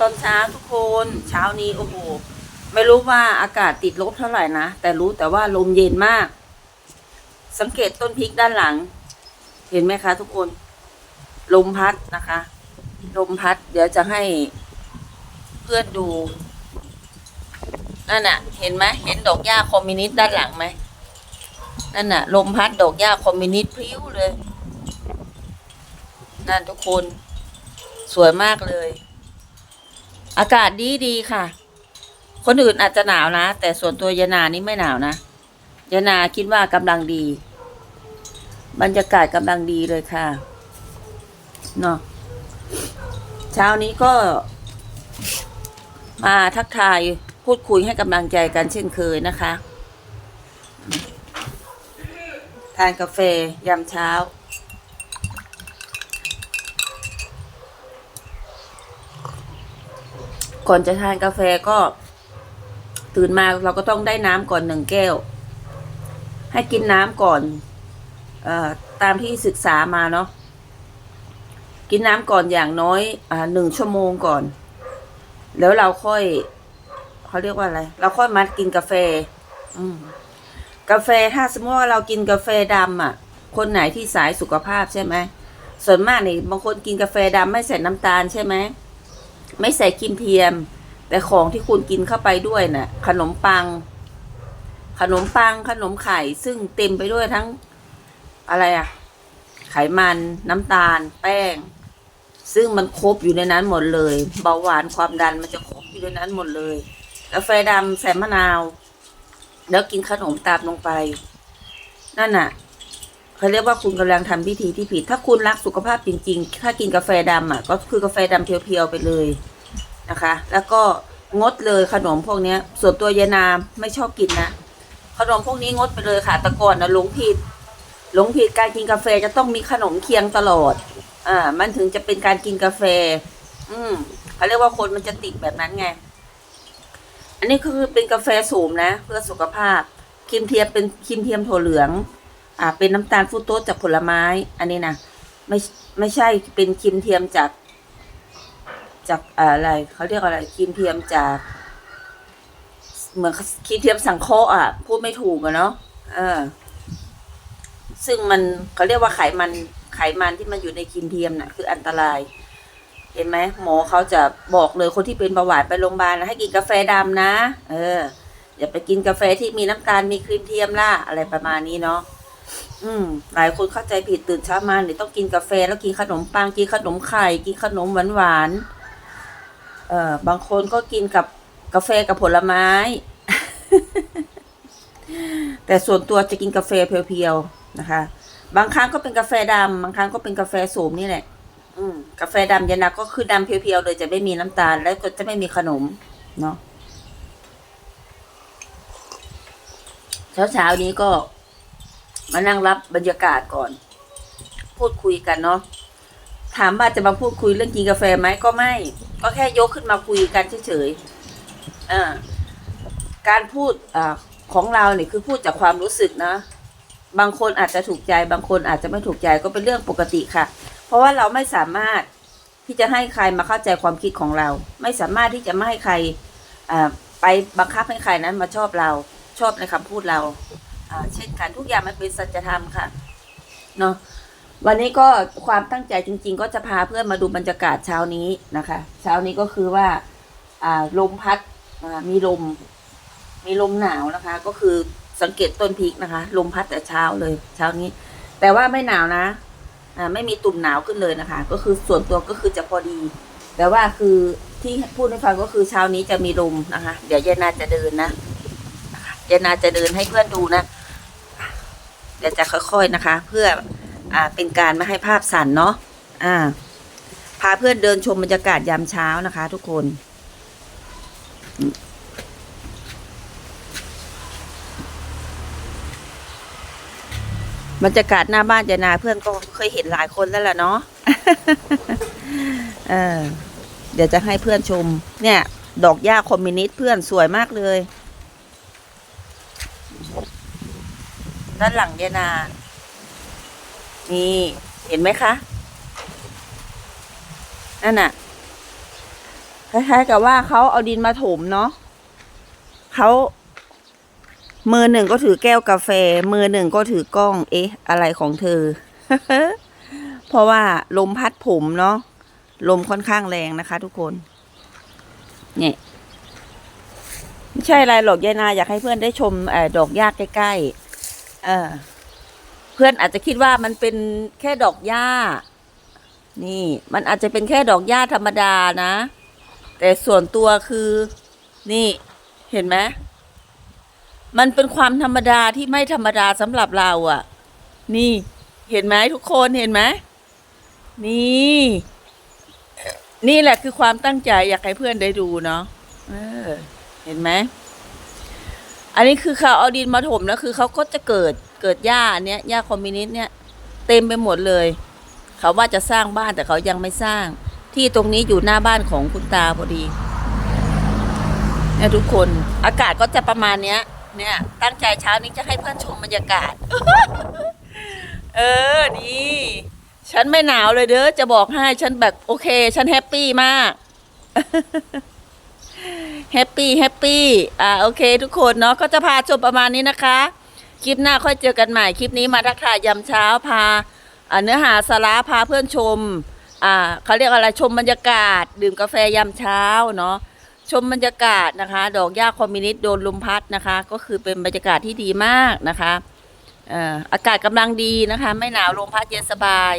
ตอนเช้าทุกคนเช้านี้โอ้โหไม่รู้ว่าอากาศติดลบเท่าไหร่นะแต่รู้แต่ว่าลมเย็นมาก สังเกตต้นพริกด้านหลัง เห็นไหมคะ ทุกคน ลมพัดนะคะ ลมพัด เดี๋ยวจะให้เพื่อนดูนั่นน่ะ เห็นไหมเห็นดอกหญ้าคอมมิวนิสต์ด้านหลังไหมนั่นน่ะ ลมพัดดอกหญ้าคอมมิวนิสต์พลิ้วเลยนั่นทุกคน สวยมากเลย อากาศดีดีค่ะ คนอื่นอาจจะหนาวนะ แต่ส่วนตัวยานานี่ไม่หนาวนะยานาคิดว่ากำลังดี บรรยากาศกำลังดีเลยค่ะเนาะเช้านี้ก็มาทักทายพูดคุยให้กำลังใจกันเช่นเคยนะคะ ทานกาแฟยามเช้า ก่อนจะทานกาแฟก็ตื่นมาเราก็ต้องได้น้ำก่อนหนึ่งแก้ว ให้กินน้ำก่อนออตามที่ศึกษามาเนาะกินน้ำก่อนอย่างน้อยอหนึ่งชั่วโมงก่อน แล้วเราค่อยเขาเรียกว่าอะไร เราค่อยมัดกินกาแฟ อืมกาแฟถ้าสมมติว่าเรากินกาแฟดำอะ คนไหนที่สายสุขภาพใช่ไหมส่วนมากนี่บางคนกินกาแฟดำไม่ใส่น้ำตาลใช่ไหม ไม่ใส่ครีมเทียม แต่ของที่คุณกินเข้าไปด้วยน่ะ ขนมปัง ขนมปังขนมไข่ ซึ่งเต็มไปด้วยทั้งอะไรอะไขมันน้ำตาล แป้ง ซึ่งมันครบอยู่ในนั้นหมดเลย เบาหวานความดันมันจะครบอยู่ในนั้นหมดเลย กาแฟดำใส่มะนาว แล้วกินขนมตามลงไป นั่นน่ะ เขาเรียกว่าคุณกำลังทำพิธีที่ผิด ถ้าคุณรักสุขภาพจริง ๆ ถ้ากินกาแฟดำอะ ก็คือกาแฟดำเพียวๆไปเลยนะคะ แล้วก็งดเลยขนมพวกเนี้ย ส่วนตัวยานามไม่ชอบกินนะขนมพวกนี้งดไปเลยค่ะแต่ก่อนนะหลงผิดหลงผิดการกินกาแฟจะต้องมีขนมเคียงตลอด อ่า มันถึงจะเป็นการกินกาแฟ อืมเขาเรียกว่าคนมันจะติดแบบนั้นไง อันนี้คือเป็นกาแฟสูมนะ เพื่อสุขภาพครีมเทียมเป็นครีมเทียมถั่วเหลือง อ่าเป็นน้ำตาลฟรุตโตสจากผลไม้ อันนี้นะไม่ไม่ใช่เป็นครีมเทียมจาก จากอะไรเขาเรียกอะไรครีมเทียมจากเหมือนครีมเทียมสังเคราะห์อะ พูดไม่ถูกอะเนาะเออ ซึ่งมันเขาเรียกว่าไขมันไขมันที่มันอยู่ในครีมเทียมน่ะ คืออันตราย เห็นไหมหมอเขาจะบอกเลยคนที่เป็นเบาหวานไปโรงพยาบาลนะให้กินกาแฟดำนะ เอออย่าไปกินกาแฟที่มีน้ำตาลมีครีมเทียมล่ะอะไรประมาณนี้เนาะ อืมหลายคนเข้าใจผิดตื่นเช้ามาเนี่ยต้องกินกาแฟแล้วกินขนมปังกินขนมไข่กินขนมหวานหวานเอ่อบางคนก็กินกับกาแฟกับผลไม้ แต่ส่วนตัวจะกินกาแฟเพียวๆนะคะ บางครั้งก็เป็นกาแฟดำบางครั้งก็เป็นกาแฟโสมนี่แหละ อืมกาแฟดำยานาก็คือดำเพียวๆเลยจะไม่มีน้ำตาล แล้วก็จะไม่มีขนมเนาะเช้าๆนี้ก็ มานั่งรับบรรยากาศก่อน พูดคุยกันเนาะถามว่าจะมาพูดคุยเรื่องกินกาแฟไหมก็ไม่ ก็แค่ยกขึ้นมาคุยกันเฉยๆอ่าการพูดอของเราเนี่ยคือพูดจากความรู้สึกนะ บางคนอาจจะถูกใจ บางคนอาจจะไม่ถูกใจก็เป็นเรื่องปกติค่ะ เพราะว่าเราไม่สามารถที่จะให้ใครมาเข้าใจความคิดของเรา ไม่สามารถที่จะไม่ให้ใครไปบังคับให้ใครนั้นมาชอบเราชอบในคำพูดเรา เช่นกันทุกอย่างมันเป็นสัจธรรมค่ะเนาะวันนี้ก็ความตั้งใจจริง ๆ ก็จะพาเพื่อนมาดูบรรยากาศเช้านี้นะคะ เช้านี้ก็คือว่าลมพัดมีลม มีลมหนาวนะคะ ก็คือสังเกตต้นพริกนะคะ ลมพัดแต่เช้าเลย เช้านี้ แต่ว่าไม่หนาวนะไม่มีตุ่มหนาวขึ้นเลยนะคะ ก็คือส่วนตัวก็คือจะพอดี แต่ว่าคือที่พูดให้ฟังก็คือเช้านี้จะมีลมนะคะ เดี๋ยวเย็นนาจะเดินนะเจนาจะเดินให้เพื่อนดูนะ เดี๋ยวจะค่อยๆนะคะ เพื่ออ่าเป็นการไม่ให้ภาพสั่นเนาะอ่า พาเพื่อนเดินชมบรรยากาศยามเช้านะคะ ทุกคนบรรยากาศหน้าบ้านเจนาเพื่อนก็เคยเห็นหลายคนแล้วล่ะเนาะเออเดี๋ยวจะให้เพื่อนชม เนี่ย ดอกหญ้าคอมมิวนิสต์เพื่อนสวยมากเลย ด้านหลังยายนา นี่ เห็นไหมคะ นั่นน่ะ คล้ายๆกับว่าเขาเอาดินมาถมเนาะเขามือหนึ่งก็ถือแก้วกาแฟ มือหนึ่งก็ถือกล้อง เอ๊ะ อะไรของเธอ เพราะว่าลมพัดผมเนาะ ลมค่อนข้างแรงนะคะทุกคน เนี่ย ไม่ใช่อะไรหรอกยายนาอยากให้เพื่อนได้ชมออดอกหญ้าใกล้ๆ เออ เพื่อนอาจจะคิดว่ามันเป็นแค่ดอกหญ้า นี่ มันอาจจะเป็นแค่ดอกหญ้าธรรมดานะ แต่ส่วนตัวคือ นี่เห็นไหมมันเป็นความธรรมดาที่ไม่ธรรมดาสำหรับเราอะ่ะ นี่ เห็นไหมทุกคนเห็นไหมนี่ นี่แหละคือความตั้งใจอยากให้เพื่อนได้ดูเนาะเออ เห็นไหม อันนี้คือเขาเอาดินมาถมแล้วคือเขาก็จะเกิดเกิดหญ้าเนี้ยหญ้าคอมมิวนิสต์เนี่ยเต็มไปหมดเลย เขาว่าจะสร้างบ้านแต่เขายังไม่สร้าง ที่ตรงนี้อยู่หน้าบ้านของคุณตาพอดีเนี่ยทุกคนอากาศก็จะประมาณเนี้ย เนี่ย ตั้งใจเช้านี้จะให้เพื่อนชมบรรยากาศ เออนี่ฉันไม่หนาวเลยเด้อจะบอกให้ฉันแบบโอเค ฉันแฮปปี้มาก แฮปปี้แฮปปี้อ่าโอเค ทุกคนเนาะก็จะพาชมประมาณนี้นะคะ คลิปหน้าค่อยเจอกันใหม่คลิปนี้มาทักทายยามเช้าพาอ่าเนื้อหาสาระพาเพื่อนชมอ่าเขาเรียกอะไรชมบรรยากาศ ดื่มกาแฟยามเช้าเนาะชมบรรยากาศนะคะ ดอกหญ้าคอมมิวนิสต์โดนลมพัดนะคะ ก็คือเป็นบรรยากาศที่ดีมากนะคะอ่ออากาศกำลังดีนะคะ ไม่หนาวลมพัดเย็นสบาย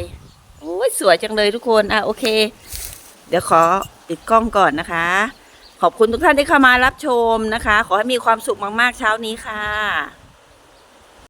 โอ้ยสวยจังเลยทุกคนอะโอเค เดี๋ยวขอปิดกล้องก่อนนะคะ ขอบคุณทุกท่านที่เข้ามารับชมนะคะ ขอให้มีความสุขมากๆเช้านี้ค่ะ